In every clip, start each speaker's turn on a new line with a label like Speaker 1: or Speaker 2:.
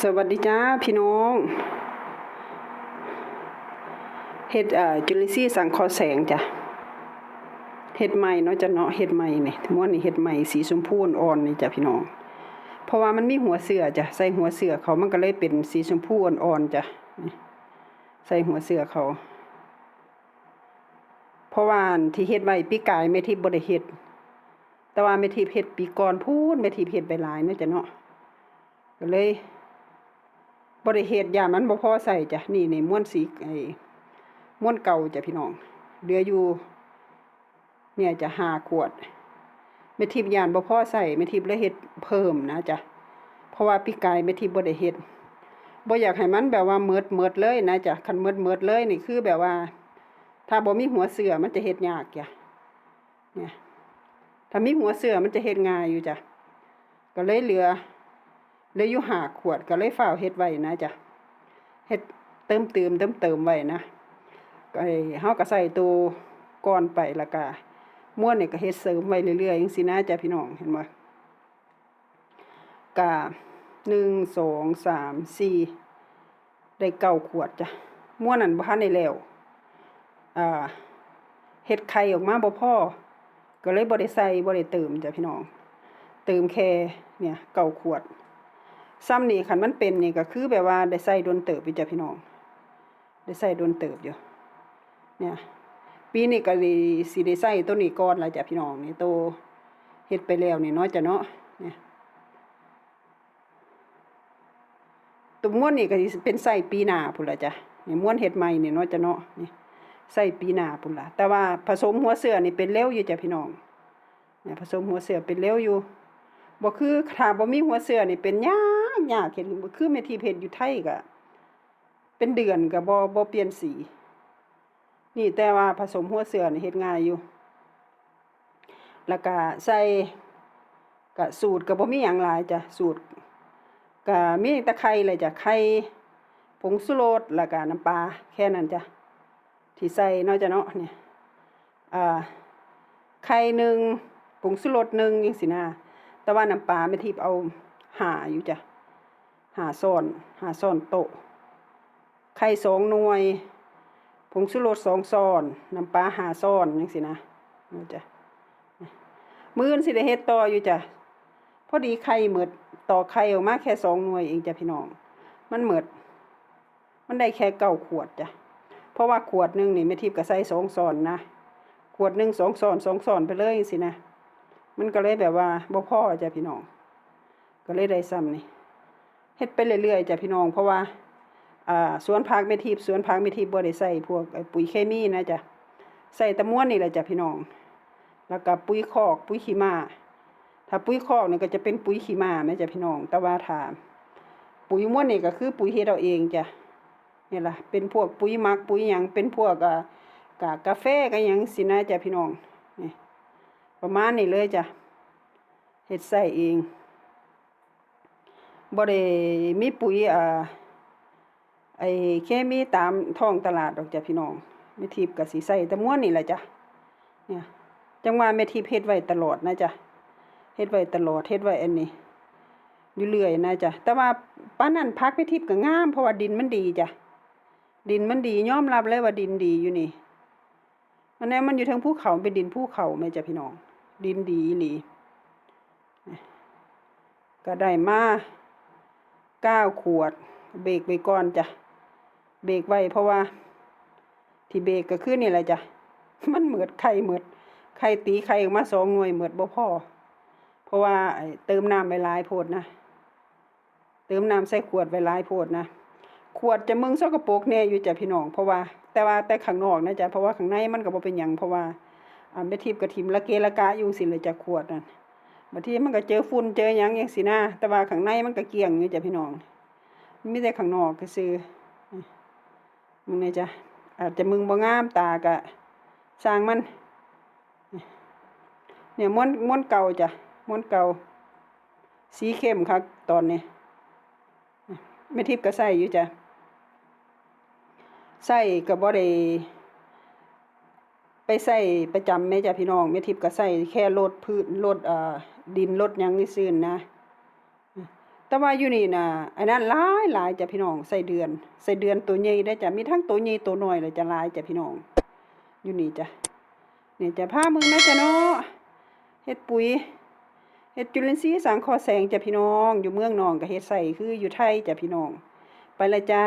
Speaker 1: สวัสดีจ้าพี่น้องเฮ็ดจุลินทรีย์สังคราะห์แสงจ้ะเฮ็ดใหม่เนาะจ้ะเนาะเฮ็ดใหม่นี่ม้วนนี่เฮ็ดใหม่สีชมพูอ่อนๆนี่จ้ะพี่น้อง เพราะว่ามันมีหัวเสือจ้ะใส่หัวเสือเขามันก็เลยเป็นสีชมพูอ่อนๆจ้ะใส่หัวเสือเขา เพราะว่าที่เฮ็ดไว้ปีกายแม่ทิพย์บ่ได้เฮ็ดแต่ว่าแม่ทิพย์เฮ็ดปีก่อนพูนแม่ทิพย์เฮ็ดไปหลายเนาะจ้ะเนาะก็เลย บริเหตุยามันบ่พอใส่จ้ะนี่นี่ม้วนสีไอ้ม้วนเก่าจ้ะพี่น้องเหลืออยู่ เนี่ยจะหาขวดเมทิพยานบ่พอใส่เมทิพเลยเฮ็ดเพิ่มนะจ้ะเพราะว่าพี่กายเมทิพบ่ได้เฮ็ดบ่อยากให้มันแบบว่าเมิดเมิดเลยนะจ้ะคันเมิดเมิดเลยนี่คือแบบว่า ถ้าบ่มีหัวเสือมันจะเฮ็ดยากจ้ะเนี่ยถ้ามีหัวเสือมันจะเฮ็ดง่ายอยู่จ้ะก็เลยเหลือ เลือยู่หาขวดก็เลยฝ้าเฮ็ดไว้นะจ้ะเฮ็ดเติมเติมเติมเติมไว้นะก็ให้เฮาก็ใส่ตัวก่อนไปล้วก็ม้วนเนี่ยก็เฮ็ดเสริมไว้เรื่อยๆจังซี่นะจ้ะพี่น้องเห็นบ่ก็หนึ่งสองสามสี่ได้เก้าขวดจ้ะม้วนนั้นบ่ทันได้แล้วอ่าเฮ็ดไข่ออกมาบ่พอก็เลยบ่ได้ใส่บ่ได้เติมจ้ะพี่น้องเติมแค่เนี่ยเก้าขวด ซ้ำนี่คันมันเป็นนี่ก็คือแบบว่าได้ใส่โดนเติบอยู่จ้ะพี่น้อง ได้ใส่โดนเติบอยู่ เนี่ย ปีนี้ก็สิสิได้ใส่ตัวนี้ก่อนละจ้ะพี่น้องนี่โตเฮ็ดไปแล้วนี่เนาะจ้ะเนาะ เนี่ยตัวม้วนนี่ก็เป็นใส่ปีหน้าพุ่นละจ้ะนี่ม้วนเฮ็ดใหม่นี่เนาะจ้ะเนาะ นี่ใส่ปีหน้าพุ่นละแต่ว่าผสมหัวเสือนี่เป็นเร็วอยู่จ้ะพี่น้องเนี่ยผสมหัวเสือเป็นเร็วอยู่ บ่คือถ้าบ่มีหัวเสือนี่เป็นยากยากเห็นบ่คือแม่ที่เพชรอยู่ไทยก็เป็นเดือนก็บ่บ่เปลี่ยนสี นี่แต่ว่าผสมหัวเสือนี่เฮ็ดง่ายอยู่ แล้วก็ใส่ก็สูตรก็บ่มีหยังหลายจ้ะสูตรก็มีแต่ไข่เลยจ้ะไข่ผงสุรสแล้วก็น้ำปลาแค่นั้นจ้ะที่ใส่เนาะจ้ะเนาะเนี่ยอ่าไข่หนึ่งผงสุรสหนึ่งจังซี่นะ แต่ว่าน้ำปลาไม่ทิพเอาหาอยู่จ้ะหาซ่อนหาซ่อนโตะไข่สองหน่วยผงชูรสสองซ่อนน้ำปลาหาซ่อนจังสินะนี่จ้ะมื้อนสิได้เฮ็ดต่ออยู่จ้ะพอดีไข่หมิดต่อไข่ออกมาแค่สองหน่วยเองจ้ะพี่น้อง มันหมิด มันได้แค่เก้าขวดจ้ะเพราะว่าขวดหนึงนี่แม่ทิพก็ใส่สองซ่อนนะขวดหนึ่งสองซ่อนสองซ่อนไปเลยจังสินะ มันก็เลยแบบว่าบ่พ่อจ้ะพี่น้อง ก็เลยได้ซ้ำนี่เฮ็ดไปเรื่อยๆจ้ะพี่น้อง เพราะว่าอ่าสวนผักเมทิพย์สวนผักเมทิพย์บ่ได้ใส่พวกปุ๋ยเคมีนะจ้ะใส่ตะม้วนนี่แหละจ้ะพี่น้อง แล้วก็ปุ๋ยคอกปุ๋ยขี้มาถ้าปุ๋ยคอกนี่ก็จะเป็นปุ๋ยขี้มาแม่จ้ะพี่น้อง แต่ว่าถ้าปุ๋ยม้วนนี่ก็คือปุ๋ยเฮ็ดเอาเองจ้ะนี่ล่ะเป็นพวกปุ๋ยมักปุ๋ยหยังเป็นพวกอ่ากากาแฟก็หยังสินะจ้ะพี่น้องนี่ ประมาณนี้เลยจ้ะเฮ็ดใส่เองบ่ได้มีปุ๋ยอ่าไอ้เคมีตามท้องตลาดดอกจ้ะพี่น้องแม่ทิพย์ก็สิใส่แต่ม้วนนี่แหละจ้ะเนี่ยจังว่าแม่ทิพย์เฮ็ดไว้ตลอดนะจ้ะเฮ็ดไว้ตลอดเฮ็ดไว้อันนี้อยู่เรื่อยนะจ้ะแต่ว่าป้านนั้นพักแม่ทิพย์ก็งามเพราะว่าดินมันดีจ้ะดินมันดียอมรับเลยว่าดินดีอยู่นี่มันแน่มันอยู่ทางภูเขาเป็นดินภูเขาแม่จ้ะพี่น้อง ดินดีอีหลีก็ได้มาเก้าขวด เบรกไว้ก่อนจ้ะ เบรกไว้เพราะว่า ที่เบรกก็คือนี่แหละจ้ะ มันเหมือดไข่เหมือดไข่ตีไข่ออกมาสองหน่วยเหมือดบ่พอเพราะว่าเติมน้ำไปหลายโพดนะ เติมน้ำใส่ขวดไว้หลายโพดนะ ขวดจะมึงซกปรกแน่อยู่จ้ะพี่น้อง เพราะว่า แต่ว่าแต่ข้างนอกนะจ๊ะเพราะว่าข้างในมันก็บ่เป็นหยังเพราะว่า อ่าแม่ทิพย์กระทิมละเกละกะอยู่สิเลยจ้ะขวดนั่นบางทีมันก็เจอฝุ่นเจอหยังจังซี่นะแต่ว่าข้างในมันก็เกลี้ยงอยู่จ้ะพี่น้องมีแต่ข้างนอกก็ซื่อมึงเนี่ยจ้ะอาจจะมึงบ่งามตาก็สร้างมัน เนี่ยม้วนม้วนเก่าจ้ะม้วนเก่า สีเข้มครับตอนนี้แม่ทิพย์ก็ใส่อยู่จ้ะใส่ก็บ่ได้ ไปใส่ประจำแม่จ้ะพี่น้องแม่ทิพย์ก็ใส่แค่ลดพื้นลดอ่อดินลดยังนี่ซื่นนะ แต่ว่าอยู่นี่น่ะอันนั้นหลายหลายจ้ะพี่น้องใส่เดือน ใส่เดือนตัวใหญ่ได้จ้ะมีทั้งตัวใหญ่ตัวน้อยเลยจ้ะหลายจ้ะพี่น้อง อยู่นี่จ้ะนี่ยจ้ะพามึงนะจ้ะเนาะเฮ็ดปุ๋ยเฮ็ดจุลินทรีย์สังครแสงจ้ะพี่น้อง อยู่เมืองนองก็เฮ็ดใส่คืออยู่ไทยจ้ะพี่น้อง ไปเลยจ้า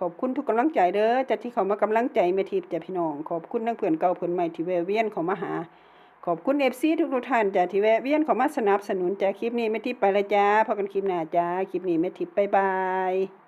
Speaker 1: ขอบคุณทุกกำลังใจเด้อจ้ะที่เขามากำลังใจเมทิพย์จ้ะพี่น้อง ขอบคุณทั้งเพื่อนเก่าเพื่อนใหม่ที่แวะเวียนเขามาหา ขอบคุณเอฟซีทุกทุกท่านจ้ะที่แวะเวียนเขามาสนับสนุนจ้ะคลิปนี้เมทิพย์ไปละจ้าพอกันคลิปหน้าจ้าคลิปนี้เมทิพย์บ๊ายบาย